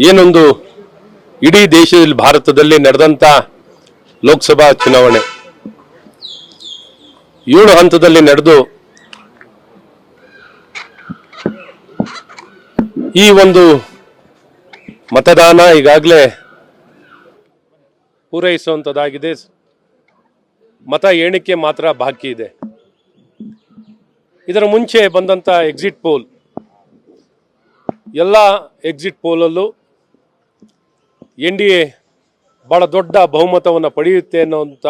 ಏನೊಂದು ಇಡೀ ದೇಶದಲ್ಲಿ ಭಾರತದಲ್ಲಿ ನಡೆದಂತ ಲೋಕಸಭಾ ಚುನಾವಣೆ. ಏಳು ಹಂತದಲ್ಲಿ ನಡೆದು ಈ ಒಂದು ಮತದಾನ ಈಗಾಗಲೇ ಪೂರೈಸುವಂಥದ್ದಾಗಿದೆ ಮತ ಎಣಿಕೆ ಮಾತ್ರ ಬಾಕಿ ಇದೆ. ಇದರ ಮುಂಚೆ ಬಂದಂಥ ಎಕ್ಸಿಟ್ ಪೋಲ್ ಎಲ್ಲ ಎಕ್ಸಿಟ್ ಪೋಲಲ್ಲೂ ಎನ್ ಡಿ ಎ ಭಾಳ ದೊಡ್ಡ ಬಹುಮತವನ್ನು ಪಡೆಯುತ್ತೆ ಅನ್ನೋಂಥ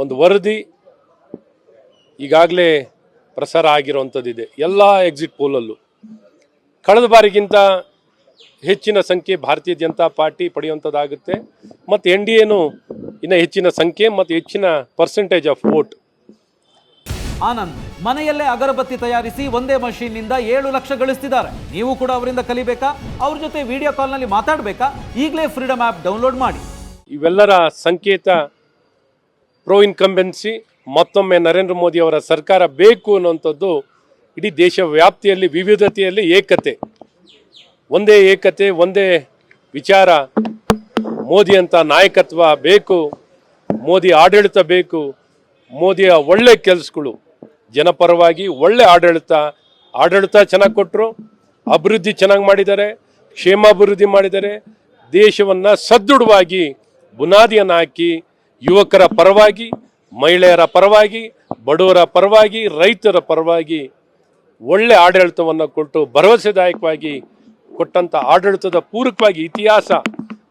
ಒಂದು ವರದಿ ಈಗಾಗಲೇ ಪ್ರಸಾರ ಆಗಿರುವಂಥದ್ದಿದೆ. ಎಲ್ಲ ಎಕ್ಸಿಟ್ ಪೋಲಲ್ಲೂ ಕಳೆದ ಬಾರಿಗಿಂತ ಹೆಚ್ಚಿನ ಸಂಖ್ಯೆ ಭಾರತೀಯ ಜನತಾ ಪಾರ್ಟಿ ಪಡೆಯುವಂಥದ್ದಾಗುತ್ತೆ. ಮತ್ತು ಎನ್ ಡಿ ಎನು ಇನ್ನೂ ಹೆಚ್ಚಿನ ಸಂಖ್ಯೆ ಮತ್ತು ಹೆಚ್ಚಿನ ಪರ್ಸೆಂಟೇಜ್ ಆಫ್ ವೋಟ್ ಆನಂದ್ ಮನೆಯಲ್ಲೇ ಅಗರಬತ್ತಿ ತಯಾರಿಸಿ ಒಂದೇ ಮಷೀನ್ನಿಂದ ಏಳು ಲಕ್ಷ ಗಳಿಸ್ತಿದ್ದಾರೆ. ನೀವು ಕೂಡ ಅವರಿಂದ ಕಲಿಬೇಕಾ? ಅವ್ರ ಜೊತೆ ವಿಡಿಯೋ ಕಾಲ್ನಲ್ಲಿ ಮಾತಾಡಬೇಕಾ? ಈಗಲೇ ಫ್ರೀಡಮ್ ಆ್ಯಪ್ ಡೌನ್ಲೋಡ್ ಮಾಡಿ. ಇವೆಲ್ಲರ ಸಂಕೇತ ಪ್ರೋ ಇನ್ಕಂಬೆನ್ಸಿ ಮತ್ತೊಮ್ಮೆ ನರೇಂದ್ರ ಮೋದಿ ಅವರ ಸರ್ಕಾರ ಬೇಕು ಅನ್ನುವಂಥದ್ದು ಇಡೀ ದೇಶ ವ್ಯಾಪ್ತಿಯಲ್ಲಿ ವಿವಿಧತೆಯಲ್ಲಿ ಏಕತೆ. ಒಂದೇ ಏಕತೆ, ಒಂದೇ ವಿಚಾರ. ಮೋದಿ ಅಂತ ನಾಯಕತ್ವ ಬೇಕು, ಮೋದಿ ಆಡಳಿತ ಬೇಕು, ಮೋದಿಯ ಒಳ್ಳೆ ಕೆಲಸಗಳು. ಜನಪರವಾಗಿ ಒಳ್ಳೆ ಆಡಳಿತ ಆಡಳಿತ ಚೆನ್ನಾಗಿ ಕೊಟ್ಟರು ಅಭಿವೃದ್ಧಿ ಚೆನ್ನಾಗಿ ಮಾಡಿದ್ದಾರೆ, ಕ್ಷೇಮಾಭಿವೃದ್ಧಿ ಮಾಡಿದ್ದಾರೆ, ದೇಶವನ್ನು ಸದೃಢವಾಗಿ ಬುನಾದಿಯನ್ನು ಹಾಕಿ, ಯುವಕರ ಪರವಾಗಿ, ಮಹಿಳೆಯರ ಪರವಾಗಿ, ಬಡವರ ಪರವಾಗಿ, ರೈತರ ಪರವಾಗಿ ಒಳ್ಳೆ ಆಡಳಿತವನ್ನು ಕೊಟ್ಟು ಭರವಸೆದಾಯಕವಾಗಿ ಕೊಟ್ಟಂಥ ಆಡಳಿತದ ಪೂರಕವಾಗಿ ಇತಿಹಾಸ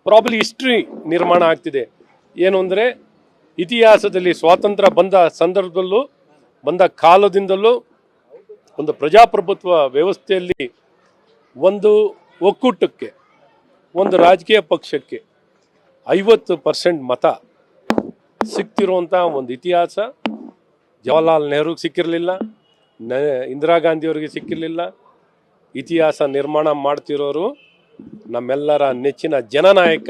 ಪ್ರಾಬ್ಲಿ ಹಿಸ್ಟ್ರಿ ನಿರ್ಮಾಣ ಆಗ್ತಿದೆ. ಏನು ಅಂದರೆ ಇತಿಹಾಸದಲ್ಲಿ ಸ್ವಾತಂತ್ರ್ಯ ಬಂದ ಸಂದರ್ಭದಲ್ಲೂ ಬಂದ ಕಾಲದಿಂದಲೂ ಒಂದು ಪ್ರಜಾಪ್ರಭುತ್ವ ವ್ಯವಸ್ಥೆಯಲ್ಲಿ ಒಂದು ಒಕ್ಕೂಟಕ್ಕೆ, ಒಂದು ರಾಜಕೀಯ ಪಕ್ಷಕ್ಕೆ ಐವತ್ತು ಪರ್ಸೆಂಟ್ ಮತ ಸಿಕ್ತಿರುವಂಥ ಒಂದು ಇತಿಹಾಸ. ಜವಾಹರ್ಲಾಲ್ ನೆಹರುಗೆ ಸಿಕ್ಕಿರಲಿಲ್ಲ, ನ, ಇಂದಿರಾ ಗಾಂಧಿಯವರಿಗೆ ಸಿಕ್ಕಿರಲಿಲ್ಲ. ಇತಿಹಾಸ ನಿರ್ಮಾಣ ಮಾಡ್ತಿರೋರು ನಮ್ಮೆಲ್ಲರ ನೆಚ್ಚಿನ ಜನನಾಯಕ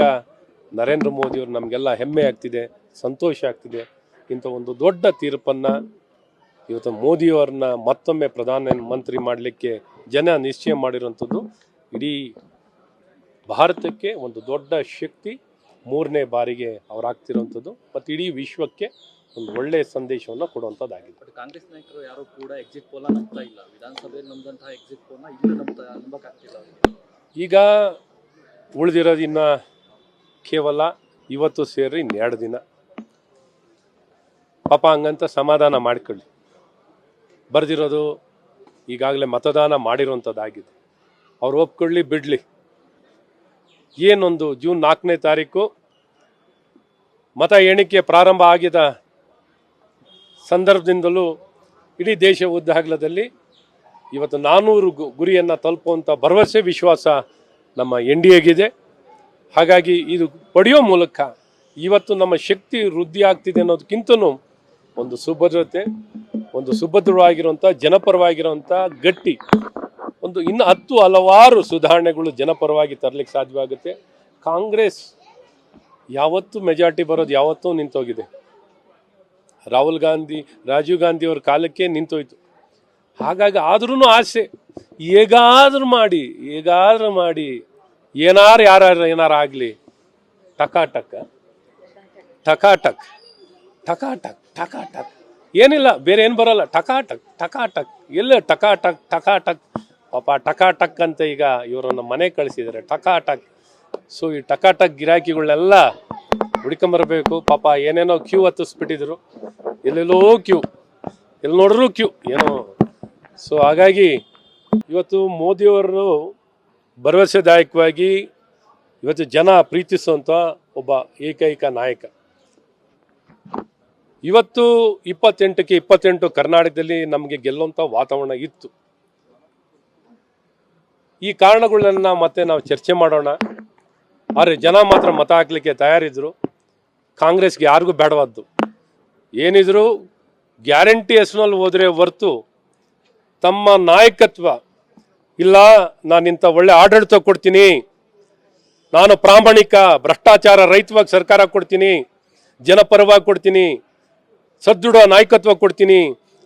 ನರೇಂದ್ರ ಮೋದಿಯವರು ನಮಗೆಲ್ಲ ಹೆಮ್ಮೆ ಆಗ್ತಿದೆ, ಸಂತೋಷ ಆಗ್ತಿದೆ. ಇಂಥ ಒಂದು ದೊಡ್ಡ ತೀರ್ಪನ್ನು ಇವತ್ತು ಮೋದಿಯವ್ರನ್ನ ಮತ್ತೊಮ್ಮೆ ಪ್ರಧಾನ ಮಂತ್ರಿ ಮಾಡಲಿಕ್ಕೆ ಜನ ನಿಶ್ಚಯ ಮಾಡಿರುವಂಥದ್ದು ಇಡೀ ಭಾರತಕ್ಕೆ ಒಂದು ದೊಡ್ಡ ಶಕ್ತಿ ಮೂರನೇ ಬಾರಿಗೆ ಅವರಾಗ್ತಿರುವಂಥದ್ದು ಮತ್ತು ಇಡೀ ವಿಶ್ವಕ್ಕೆ ಒಂದು ಒಳ್ಳೆಯ ಸಂದೇಶವನ್ನು ಕೊಡುವಂಥದ್ದಾಗಿದೆ. ಬಟ್ ಕಾಂಗ್ರೆಸ್ ನಾಯಕರು ಯಾರು ಕೂಡ ಎಕ್ಸಿಟ್ ಪೋಲ ನಂಬ್ತಾ ಇಲ್ಲ. ವಿಧಾನಸಭೆಯಲ್ಲಿ ನಮ್ದಂತಹ ಎಕ್ಸಿಟ್ ಪೋಲ್ನ ಇಲ್ಲಿ ನಂಬ್ತಾ ನಂಬಕ್ಕಾಗ್ತಿಲ್ಲ ಈಗ ಉಳಿದಿರೋ ದಿನ ಕೇವಲ ಇವತ್ತು ಸೇರಿ ಇನ್ನೆರಡು ದಿನ. ಪಾಪ ಹಂಗಂತ ಸಮಾಧಾನ ಮಾಡ್ಕೊಳ್ಳಿ. ಬರೆದಿರೋದು ಈಗಾಗಲೇ ಮತದಾನ ಮಾಡಿರುವಂಥದ್ದಾಗಿದೆ ಅವ್ರು ಒಪ್ಕೊಳ್ಳಿ, ಬಿಡಲಿ. ಏನೊಂದು ಜೂನ್ ನಾಲ್ಕನೇ ತಾರೀಕು ಮತ ಎಣಿಕೆ ಪ್ರಾರಂಭ ಆಗಿದ ಸಂದರ್ಭದಿಂದಲೂ ಇಡೀ ದೇಶ ಉದ್ದಾಗಲದಲ್ಲಿ ಇವತ್ತು ನಾನ್ನೂರು ಗು, ಗುರಿಯನ್ನು ತಲುಪುವಂಥ ಭರವಸೆ, ವಿಶ್ವಾಸ ನಮ್ಮ ಎನ್ ಡಿ ಎಗಿದೆ. ಹಾಗಾಗಿ ಇದು ಪಡೆಯೋ ಮೂಲಕ ಇವತ್ತು ನಮ್ಮ ಶಕ್ತಿ ವೃದ್ಧಿ ಆಗ್ತಿದೆ ಅನ್ನೋದಕ್ಕಿಂತನೂ ಒಂದು ಸುಭದ್ರತೆ ಒಂದು ಸುಭದ್ರವಾಗಿರುವಂಥ ಜನಪರವಾಗಿರುವಂಥ ಗಟ್ಟಿ, ಒಂದು ಇನ್ನು ಹತ್ತು ಹಲವಾರು ಸುಧಾರಣೆಗಳು ಜನಪರವಾಗಿ ತರಲಿಕ್ಕೆ ಸಾಧ್ಯವಾಗುತ್ತೆ. ಕಾಂಗ್ರೆಸ್ ಯಾವತ್ತೂ ಮೆಜಾರಿಟಿ ಬರೋದು ಯಾವತ್ತೂ ನಿಂತೋಗಿದೆ. ರಾಹುಲ್ ಗಾಂಧಿ, ರಾಜೀವ್ ಗಾಂಧಿ ಅವ್ರ ಕಾಲಕ್ಕೆ ನಿಂತೋಯ್ತು. ಹಾಗಾಗಿ ಆದ್ರೂ ಆಸೆ, ಹೇಗಾದ್ರೂ ಮಾಡಿ ಹೇಗಾದ್ರೂ ಮಾಡಿ, ಏನಾರು ಯಾರು ಏನಾರು ಆಗಲಿ, ಟಕಾಟಕ್ ಟಕಾಟಕ್ ಟಕಾಟಕ್ ಟಕಾಟಕ್. ಏನಿಲ್ಲ, ಬೇರೆ ಏನು ಬರೋಲ್ಲ. ಟಕಾಟಕ್ ಟಕಾಟಕ್ ಎಲ್ಲ ಟಕಾಟಕ್ ಟಕಾಟಕ್ ಪಾಪ ಟಕಾಟಕ್ ಅಂತ ಈಗ ಇವರನ್ನು ಮನೆ ಕಳಿಸಿದ್ದಾರೆ ಟಕಾಟಕ್ ಸೊ ಈ ಟಕಾಟಕ್ ಗಿರಾಕಿಗಳನ್ನೆಲ್ಲ ಹುಡ್ಕೊಂಬರ್ಬೇಕು ಪಾಪ ಏನೇನೋ ಕ್ಯೂ ಹತ್ತಿಸ್ಬಿಟ್ಟಿದ್ರು. ಎಲ್ಲೆಲ್ಲೋ ಕ್ಯೂ. ಎಲ್ಲಿ ನೋಡಿದ್ರು ಕ್ಯೂ. ಏನೋ. ಸೊ ಹಾಗಾಗಿ ಇವತ್ತು ಮೋದಿಯವರು ಭರವಸೆದಾಯಕವಾಗಿ ಇವತ್ತು ಜನ ಪ್ರೀತಿಸುವಂಥ ಒಬ್ಬ ಏಕೈಕ ನಾಯಕ. ಇವತ್ತು ಇಪ್ಪತ್ತೆಂಟಕ್ಕೆ ಇಪ್ಪತ್ತೆಂಟು ಕರ್ನಾಟಕದಲ್ಲಿ ನಮಗೆ ಗೆಲ್ಲುವಂಥ ವಾತಾವರಣ ಇತ್ತು. ಈ ಕಾರಣಗಳನ್ನ ಮತ್ತೆ ನಾವು ಚರ್ಚೆ ಮಾಡೋಣ. ಆದರೆ ಜನ ಮಾತ್ರ ಮತ ಹಾಕ್ಲಿಕ್ಕೆ ತಯಾರಿದ್ರು. ಕಾಂಗ್ರೆಸ್ಗೆ ಯಾರಿಗೂ ಬೇಡವಾದ್ದು. ಏನಿದ್ರು ಗ್ಯಾರಂಟಿ ಹೆಸರಿನಲ್ಲಿ ಹೋದರೆ ಹೊರ್ತು ತಮ್ಮ ನಾಯಕತ್ವ, ಇಲ್ಲ, ನಾನು ಇಂಥ ಒಳ್ಳೆ ಆಡಳಿತ ಕೊಡ್ತೀನಿ. ನಾನು ಪ್ರಾಮಾಣಿಕ ಭ್ರಷ್ಟಾಚಾರ ರೈತವಾಗಿ ಸರ್ಕಾರ ಕೊಡ್ತೀನಿ. ಜನಪರವಾಗಿ ಕೊಡ್ತೀನಿ. ಸದೃಢ ನಾಯಕತ್ವ ಕೊಡ್ತೀನಿ,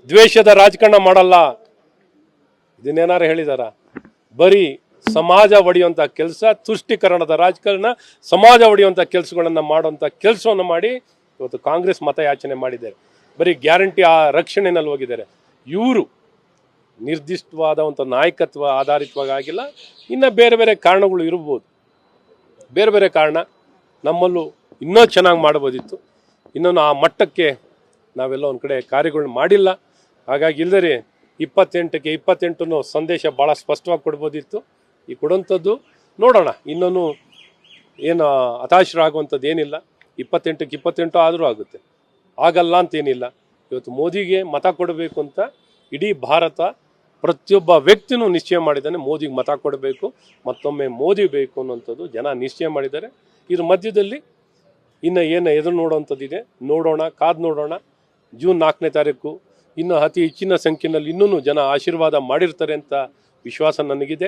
ದ್ವೇಷದ ರಾಜಕಾರಣ ಮಾಡಲ್ಲ. ಇದನ್ನೇನಾರು ಹೇಳಿದಾರ? ಬರೀ ಸಮಾಜ ಒಡೆಯುವಂಥ ಕೆಲಸ, ತುಷ್ಟೀಕರಣದ ರಾಜಕಾರಣ, ಸಮಾಜ ಒಡೆಯುವಂಥ ಕೆಲಸಗಳನ್ನು ಮಾಡುವಂಥ ಕೆಲಸವನ್ನು ಮಾಡಿ ಇವತ್ತು ಕಾಂಗ್ರೆಸ್ ಮತಯಾಚನೆ ಮಾಡಿದ್ದಾರೆ. ಬರೀ ಗ್ಯಾರಂಟಿ ಆ ರಕ್ಷಣೆನಲ್ಲಿ ಹೋಗಿದ್ದಾರೆ. ಇವರು ನಿರ್ದಿಷ್ಟವಾದ ಒಂದು ನಾಯಕತ್ವ ಆಧಾರಿತವಾಗಿ ಆಗಿಲ್ಲ, ಇನ್ನು ಬೇರೆ ಬೇರೆ ಕಾರಣಗಳು ಇರ್ಬೋದು. ಬೇರೆ ಬೇರೆ ಕಾರಣ ನಮ್ಮಲ್ಲೂ ಇನ್ನೂ ಚೆನ್ನಾಗಿ ಮಾಡ್ಬೋದಿತ್ತು. ಇನ್ನೊಂದು ಆ ಮಟ್ಟಕ್ಕೆ ನಾವೆಲ್ಲ ಒಂದು ಕಡೆ ಕಾರ್ಯಗಳನ್ನ ಮಾಡಿಲ್ಲ. ಹಾಗಾಗಿ ಇಲ್ಲದೇ ಇಪ್ಪತ್ತೆಂಟಕ್ಕೆ ಇಪ್ಪತ್ತೆಂಟು ಸಂದೇಶ ಭಾಳ ಸ್ಪಷ್ಟವಾಗಿ ಕೊಡ್ಬೋದಿತ್ತು. ಈ ಕೊಡುವಂಥದ್ದು ನೋಡೋಣ. ಇನ್ನೂ ಏನು ಹತಾಶರಾಗುವಂಥದ್ದು ಏನಿಲ್ಲ. ಇಪ್ಪತ್ತೆಂಟಕ್ಕೆ ಇಪ್ಪತ್ತೆಂಟು ಆದರೂ ಆಗುತ್ತೆ. ಆಗಲ್ಲ ಅಂತೇನಿಲ್ಲ ಇವತ್ತು ಮೋದಿಗೆ ಮತ ಕೊಡಬೇಕು ಅಂತ ಇಡೀ ಭಾರತ ಪ್ರತಿಯೊಬ್ಬ ವ್ಯಕ್ತಿನೂ ನಿಶ್ಚಯ ಮಾಡಿದ್ದಾನೆ ಮೋದಿಗೆ ಮತ ಕೊಡಬೇಕು. ಮತ್ತೊಮ್ಮೆ ಮೋದಿ ಬೇಕು ಅನ್ನೋಂಥದ್ದು ಜನ ನಿಶ್ಚಯ ಮಾಡಿದ್ದಾರೆ. ಇದ್ರ ಮಧ್ಯದಲ್ಲಿ ಇನ್ನು ಏನು ಎದುರು ನೋಡೋವಂಥದ್ದಿದೆ. ನೋಡೋಣ, ಕಾದು ನೋಡೋಣ. ಜೂನ್ ನಾಲ್ಕನೇ ತಾರೀಕು ಇನ್ನು ಅತಿ ಹೆಚ್ಚಿನ ಸಂಖ್ಯೆಯಲ್ಲಿ ಇನ್ನೂ ಜನ ಆಶೀರ್ವಾದ ಮಾಡಿರ್ತಾರೆ ಅಂತ ವಿಶ್ವಾಸ ನನಗಿದೆ.